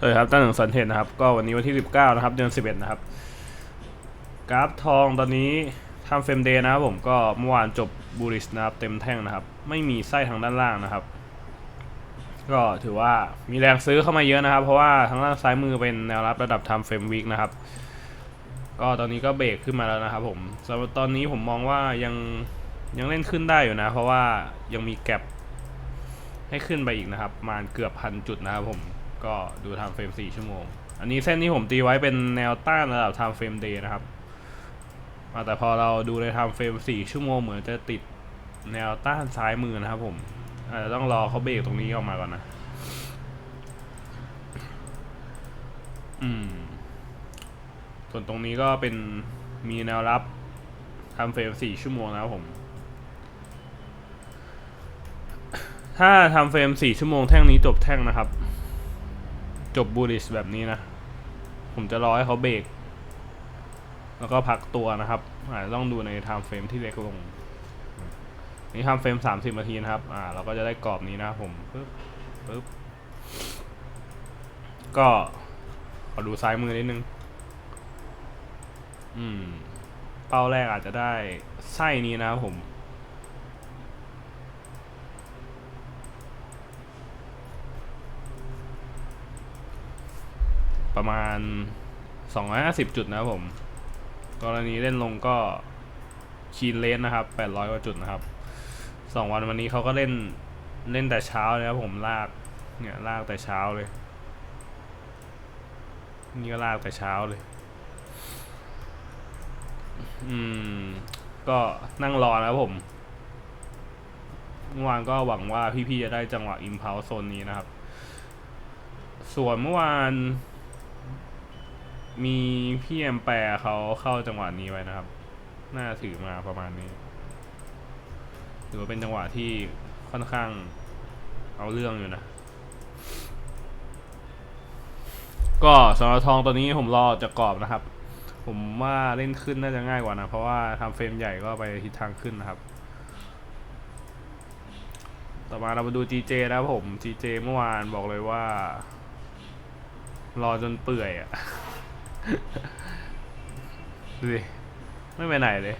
เออครับตั้งหนึ่งสันเทนนะครับ ก็วันนี้วันที่ 19 นะครับ เดือน 11 นะครับ กราฟทองตอนนี้ทำเฟรมเดย์นะครับผมก็เมื่อวานจบบูริสนะครับ เต็มแท่งนะครับ ไม่มีไส้ทางด้านล่างนะครับ ก็ถือว่ามีแรงซื้อเข้ามาเยอะนะครับ เพราะว่าทางด้านซ้ายมือเป็นแนวรับระดับทำเฟรมวิกนะครับ ก็ตอนนี้ก็เบรกขึ้นมาแล้วนะครับผมสำหรับตอนนี้ผมมองว่ายังยังเล่นขึ้นได้อยู่นะ เพราะว่ายังมีแก็บให้ขึ้นไปอีกนะครับประมาณเกือบพันจุดนะครับผม ก็ดูไทม์เฟรม4ชั่วโมง อันนี้เส้นที่ผมตีไว้เป็นแนวต้านระดับไทม์เฟรมเดย์นะครับแต่พอเราดูในไทม์เฟรม4ชั่วโมงเหมือนจะติดแนวต้านซ้ายมือนะครับผมอาจจะต้องรอเขาเบรกตรงนี้ออกมาก่อนนะ อืม ส่วนตรงนี้ก็เป็นมีแนวรับทำเฟรม4ชั่วโมงนะครับผม ถ้าทำเฟรม4ชั่วโมงแท่งนี้จบแท่งนะครับ จบบูลิชแบบนี้นะ ผมจะรอให้เขาเบรก แล้วก็พักตัวนะครับอาจจะต้องดูในไทม์เฟรมที่เล็กลง นี่ไทำเฟรม30นาทีนะครับ อ่า เราก็จะได้กรอบนี้นะผมปึ๊บปึ๊บ ก็ขอดูซ้ายมือนิดนึง อืม เป้าแรกอาจจะได้ไส้นี้นะครับผม ประมาณ 250 จุดนะครับผม กรณีเล่นลงก็คีนเลนนะครับ 800 กว่าจุดนะครับสองวันวันนี้เขาก็เล่นเล่นแต่เช้าเลยครับผมลากเนี่ยลากแต่เช้าเลย นี่ก็ลากแต่เช้าเลย อืม ก็นั่งรอนะครับผมเมื่อวานก็หวังว่าพี่ๆจะได้จังหวะอิมพาวโซนนี้นะครับ ส่วนเมื่อวาน มีพี่แอมแปร์เขาเข้าจังหวะนี้ไว้นะครับ น่าถือมาประมาณนี้ถือว่าเป็นจังหวะที่ค่อนข้างเอาเรื่องอยู่นะ ก็สำหรับทองตัวนี้ผมรอจะกรอบนะครับ ผมว่าเล่นขึ้นน่าจะง่ายกว่านะ เพราะว่าทำเฟรมใหญ่ก็ไปทิศทางขึ้นนะครับ ต่อมาเรามาดู GJ นะครับผม GJ เมื่อวานบอกเลยว่า รอจนเปื่อยอะ ดูดิไม่ไปไหนเลย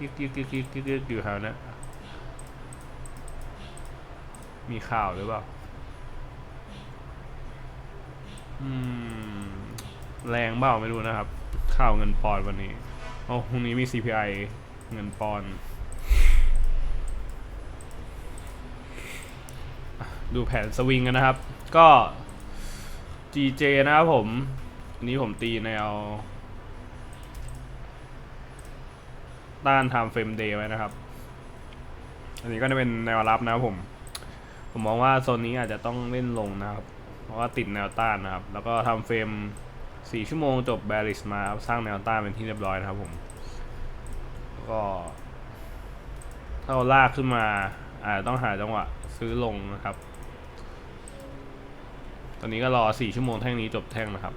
ยึกยึกยึกยึกยึกยึกอยู่แถวนั้นมีข่าวหรือเปล่า อืม แรงเปล่าไม่รู้นะครับ ข่าวเงินปอนด์วันนี้โอ้พรุ่งนี้มี CPI เงินปอนด์ดูแผนสวิงกันนะครับ ก็ GJ นะครับผม อันนี้ผมตีแนว ต้าน time frame day ไว้นะครับ อันนี้ก็จะเป็นแนวรับนะครับผม ผมมองว่าโซนนี้อาจจะต้องเล่นลงนะครับ เพราะว่าติดแนวต้านนะครับ แล้วก็ทำเฟรม4ชั่วโมงจบ bearish มาครับสร้างแนวต้านเป็นที่เรียบร้อยนะครับผมก็ถ้าเราลากขึ้นมาอาจจะต้องหาจังหวะซื้อลงนะครับ ตอนนี้ก็รอ 4 ชั่วโมงแท่งนี้จบแท่งนะครับ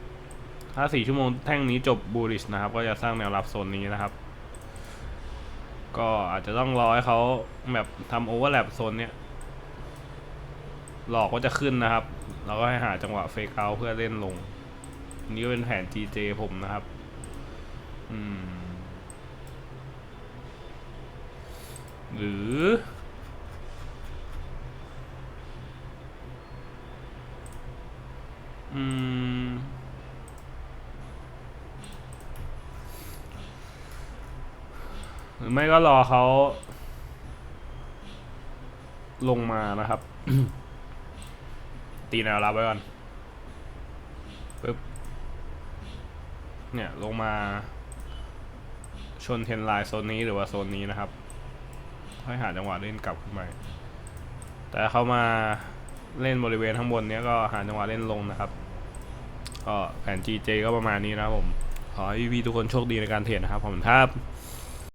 ถ้า 4 ชั่วโมงแท่งนี้จบ bullish นะครับ ก็จะสร้างแนวรับโซนนี้นะครับ ก็อาจจะต้องรอให้เขาแบบทำโอเวอร์แลปโซนเนี้ยหลอกว่าจะขึ้นนะครับ เราก็ให้หาจังหวะเฟกเอาเพื่อเล่นลง นี่ก็เป็นแผน GJ ผมนะครับ อืม หรือ หรือไม่ก็รอเขาลงมานะครับ ตีแนวรับไว้ก่อนปึ๊บเนี่ยลงมา ชนเทนไลน์โซนนี้หรือว่าโซนนี้นะครับค่อยหาจังหวะเล่นกลับขึ้นไปแต่เขามาเล่นบริเวณข้างบนเนี้ยก็หาจังหวะเล่นลงนะครับก็แผน GJ ก็ประมาณนี้นะครับผม ขอให้พี่ๆทุกคนโชคดีในการเทรดนะครับผมครับ